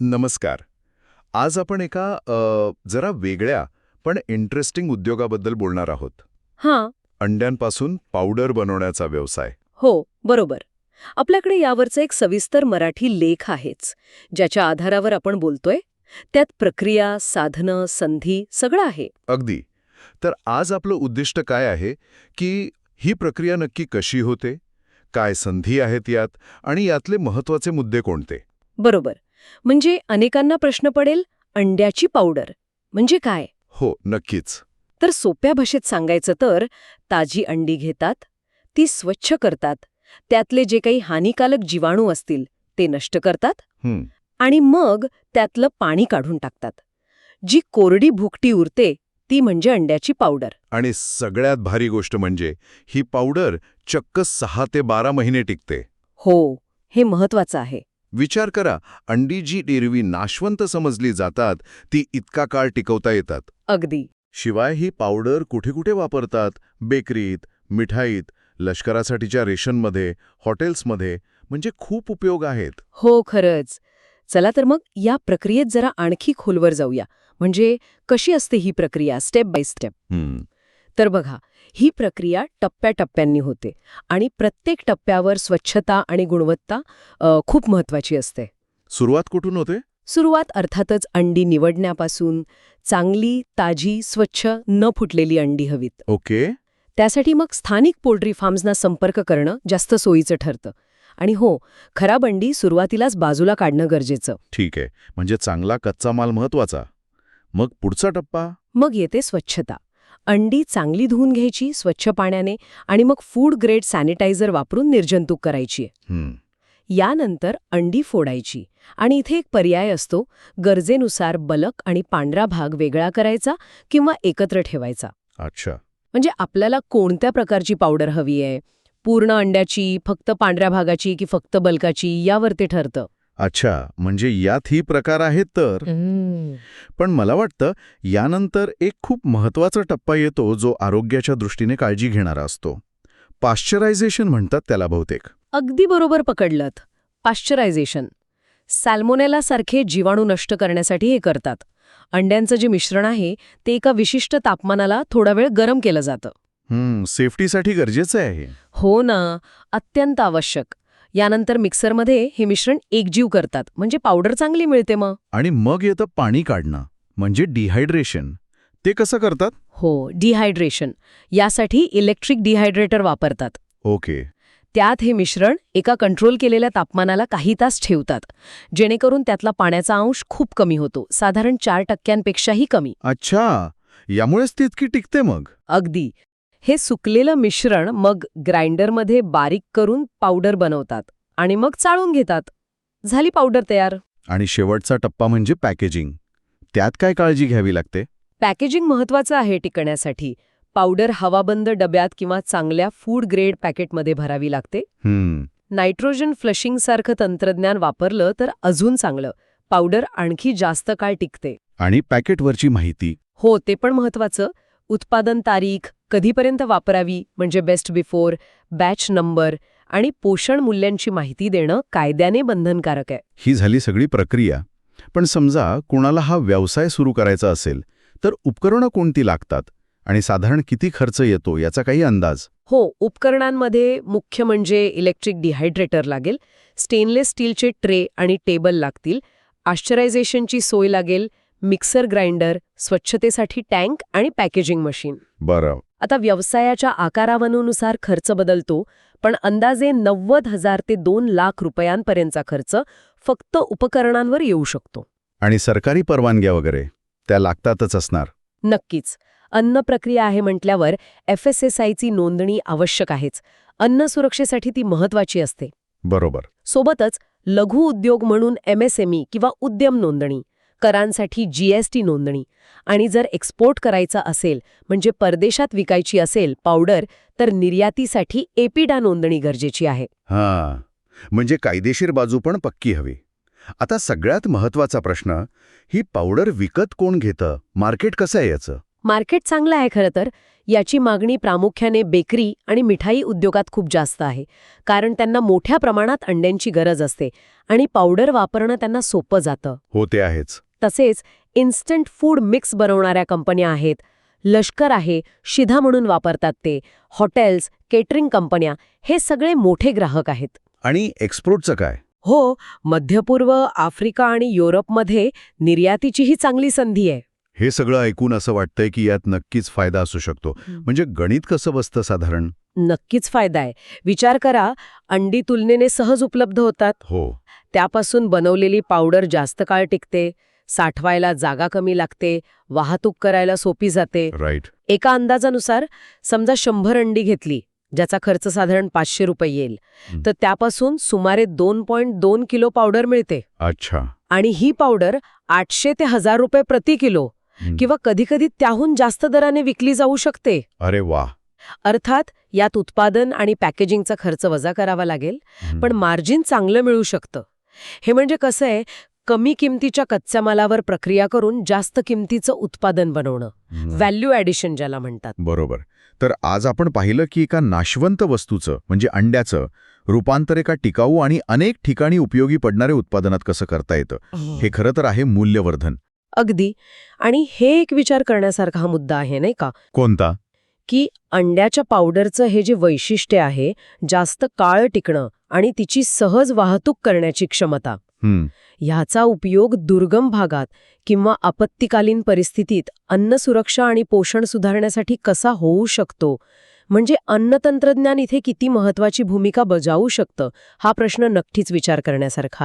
नमस्कार. आज आपण एका जरा वेगळ्या पण इंटरेस्टिंग उद्योगाबद्दल बोलणार आहोत. हां. अंड्यांपासून पावडर बनवण्याचा व्यवसाय. हो बरोबर. आपल्याकडे यावरचा एक सविस्तर मराठी लेख आहेच ज्याच्या आधारावर आपण बोलतोय. त्यात प्रक्रिया साधनं संधी सगळं आहे. अगदी. तर आज आपलं उद्दिष्ट काय आहे की ही प्रक्रिया नक्की कशी होते? काय संधी आहेत यात? आणि यातले महत्त्वाचे मुद्दे कोणते? बरोबर. म्हणजे अनेकांना प्रश्न पडेल अंड्याची पावडर. म्हणजे काय? हो नक्कीच. तर सोप्या भाषेत सांगायचं तर ताजी अंडी घेतात ती स्वच्छ करतात. त्यातले जे काही हानिकारक जीवाणू असतील ते नष्ट करतात आणि मग त्यातलं पाणी काढून टाकतात. जी कोरडी भुकटी उरते ती म्हणजे अंड्याची पावडर. आणि सगळ्यात भारी गोष्ट म्हणजे ही पावडर चक्क सहा ते बारा महिने टिकते. हो हे महत्वाचं आहे. विचार करा अंडी जी एरवी नाशवंत समजली जातात ती इतका काळ टिकवता येतात. अगदी. शिवाय ही पावडर कुठे कुठे वापरतात? बेकरीत मिठाईत लष्करासाठीच्या रेशनमध्ये हॉटेल्समध्ये म्हणजे खूप उपयोग आहेत. हो खरंच. चला तर मग या प्रक्रियेत जरा आणखी खोलवर जाऊया. म्हणजे कशी असते ही प्रक्रिया स्टेप बाय स्टेप? हं, तर बघा ही प्रक्रिया टप्प्याटप्प्यांनी होते आणि प्रत्येक टप्प्यावर स्वच्छता आणि गुणवत्ता खूप महत्वाची असते. सुरुवात कुठून होते? सुरुवात अर्थातच अंडी निवडण्यापासून चांगली ताजी स्वच्छ न फुटलेली अंडी हवीत. ओके. त्यासाठी मग स्थानिक पोल्ट्री फार्म्सना संपर्क करणं जास्त सोयीचं ठरतं. आणि हो खराब अंडी सुरुवातीलाच बाजूला काढणं गरजेचं. ठीक आहे. म्हणजे चांगला कच्चा माल महत्त्वाचा मग पुढचा टप्पा? मग येते स्वच्छता. अंडी चांगली धुवून घ्यायची स्वच्छ पाण्याने आणि मग फूड ग्रेड सॅनिटायझर वापरून निर्जंतुक करायची. यानंतर अंडी फोडायची आणि इथे एक पर्याय असतो गरजेनुसार बलक आणि पांढरा भाग वेगळा करायचा किंवा एकत्र ठेवायचा. अच्छा. म्हणजे आपल्याला कोणत्या प्रकारची पावडर हवी आहे? पूर्ण अंड्याची फक्त पांढऱ्या भागाची की फक्त बलकाची यावर ते ठरतं. अच्छा म्हणजे यात ही प्रकार आहेत तर? पण मला वाटतं यानंतर एक खूप महत्त्वाचा टप्पा येतो जो आरोग्याच्या दृष्टीने काळजी घेणारा असतो. पाश्चरायझेशन म्हणतात त्याला बहुतेक. अगदी बरोबर पकडलत. पाश्चरायझेशन. सॅल्मोनेला सारखे जीवाणू नष्ट करण्यासाठी हे करतात. अंड्यांचं जे मिश्रण आहे ते एका विशिष्ट तापमानाला थोडा वेळ गरम केलं जातं. सेफ्टीसाठी गरजेचं आहे. हो ना अत्यंत आवश्यक. यानंतर मिक्सरमध्ये हे मिश्रण एकजीव करतात. म्हणजे पावडर चांगली मिळते मग. आणि मग येतं पाणी काढणं म्हणजे डिहायड्रेशन. ते कसं करतात? हो डिहायड्रेशन. यासाठी इलेक्ट्रिक डिहायड्रेटर वापरतात. ओके. त्यात हे मिश्रण एका कंट्रोल केलेल्या तापमानाला काही तास ठेवतात. जेणेकरून त्यातला पाण्याचा अंश खूप कमी होतो. साधारण चार टक्क्यांपेक्षाही कमी. अच्छा. यामुळेच ती इतकी टिकते मग. अगदी. हे सुकलेलं मिश्रण मग ग्राइंडरमध्ये बारीक करून पावडर बनवतात आणि मग चाळून घेतात. झाली पावडर तयार. आणि शेवटचा टप्पा म्हणजे पॅकेजिंग. त्यात काय काळजी घ्यावी लागते? पॅकेजिंग महत्वाचं आहे टिकण्यासाठी. पावडर हवाबंद डब्यात किंवा चांगल्या फूड ग्रेड पॅकेटमध्ये भरावी लागते. हम्म. नायट्रोजन फ्लशिंगसारखं तंत्रज्ञान वापरलं तर अजून चांगलं. पावडर आणखी जास्त काळ टिकते. आणि पॅकेटवरची माहिती? हो ते पण महत्वाचं उत्पादन तारीख कधीपर्यंत वापरावी म्हणजे बेस्ट बिफोर बॅच नंबर आणि पोषण मूल्यांची माहिती देणं कायद्याने बंधनकारक आहे. ही झाली सगळी प्रक्रिया. पण समजा कोणाला हा व्यवसाय सुरू करायचा असेल तर उपकरणं कोणती लागतात आणि साधारण किती खर्च येतो याचा काही अंदाज? हो उपकरणांमध्ये मुख्य म्हणजे इलेक्ट्रिक डिहायड्रेटर लागेल स्टेनलेस स्टीलचे ट्रे आणि टेबल लागतील आश्चरायझेशनची सोय लागेल मिक्सर ग्राइंडर स्वच्छतेसाठी टँक आणि पॅकेजिंग मशीन. बरं. आता व्यवसायाच्या आकारावनुसार खर्च बदलतो पण अंदाजे नव्वद हजार ते दोन लाख रुपयांपर्यंतचा खर्च फक्त उपकरणांवर येऊ शकतो. आणि सरकारी परवानग्या वगैरे त्या लागतातच असणार. नक्कीच. अन्न प्रक्रिया आहे म्हटल्यावर एफ एस एस आयची नोंदणी आवश्यक आहेच. अन्न सुरक्षेसाठी ती महत्वाची असते. बरोबर. सोबतच लघु उद्योग म्हणून एमएसएमई किंवा उद्यम नोंदणी. करांसाठी जीएसटी नोंदणी. आणि जर एक्सपोर्ट करायचा असेल म्हणजे परदेशात विकायची असेल पावडर तर निर्यातीसाठी एपिडा नोंदणी गरजेची आहे. हां. म्हणजे कायदेशीर बाजू पण पक्की हवी. आता सगळ्यात महत्त्वाचा प्रश्न ही पावडर विकत कोण घेतं? मार्केट कसं आहे याचं? मार्केट चांगलं आहे खरं तर. याची मागणी प्रामुख्याने बेकरी आणि मिठाई उद्योगात खूप जास्त आहे. कारण त्यांना मोठ्या प्रमाणात अंड्यांची गरज असते आणि पावडर वापरणं त्यांना सोपं जातं. हो ते आहेच. तसेच इन्स्टंट फूड मिक्स बनवणाऱ्या कंपन्या आहेत. लष्कर आहे शिधा म्हणून वापरतात ते हॉटेल्स केटरिंग कंपन्या हे सगळे मोठे ग्राहक आहेत. आणि एक्सपोर्टचं काय? हो मध्यपूर्व आफ्रिका आणि युरोपमध्ये निर्यातीचीही चांगली संधी आहे. हे सगळं ऐकून असं वाटतंय की यात नक्कीच फायदा असू शकतो. म्हणजे गणित कसं बसतं साधारण? नक्कीच फायदा आहे. विचार करा अंडी तुलनेने सहज उपलब्ध होतात. हो. त्यापासून बनवलेली पावडर जास्त काळ टिकते. साठवायला जागा कमी लागते वाहतूक करायला सोपी जाते. राईट एका अंदाजानुसार समजा शंभर अंडी घेतली ज्याचा खर्च साधारण पाचशे रुपये येईल. तर त्यापासून सुमारे दोन पॉईंट दोन किलो पावडर मिळते. अच्छा. आणि ही पावडर आठशे ते हजार रुपये प्रति किलो. किंवा कधीकधी त्याहून जास्त दराने विकली जाऊ शकते. अरे वा. अर्थात यात उत्पादन आणि पॅकेजिंगचा खर्च वजा करावा लागेल. पण मार्जिन चांगलं मिळू शकतं. हे म्हणजे कसं आहे कमी किमतीच्या कच्च्या मालावर प्रक्रिया करून जास्त किमतीचं उत्पादन बनवणं. हं. व्हॅल्यू ॲडिशन ज्याला म्हणतात. बरोबर. तर आज आपण पाहिलं की एका नाशवंत वस्तूचं म्हणजे अंड्याचं रूपांतर एका टिकाऊ आणि अनेक ठिकाणी उपयोगी पडणाऱ्या उत्पादनात कसं करता येतं? हे. खरं तर आहे मूल्यवर्धन. अगदी. आणि हे एक विचार करण्यासारखा हा मुद्दा आहे नाही का? कोणता? की अंड्याच्या पावडरचं हे जे वैशिष्ट्य आहे जास्त काळ टिकणं आणि तिची सहज वाहतूक करण्याची क्षमता. हं, ह्याचा उपयोग दुर्गम भागात किंवा आपत्तीकालीन परिस्थितीत अन्न सुरक्षा आणि पोषण सुधारण्यासाठी कसा होऊ शकतो? म्हणजे अन्न तंत्रज्ञान इथे किती महत्वाची भूमिका बजावू शकतं? हा प्रश्न नक्कीच विचार करण्यासारखा आहे.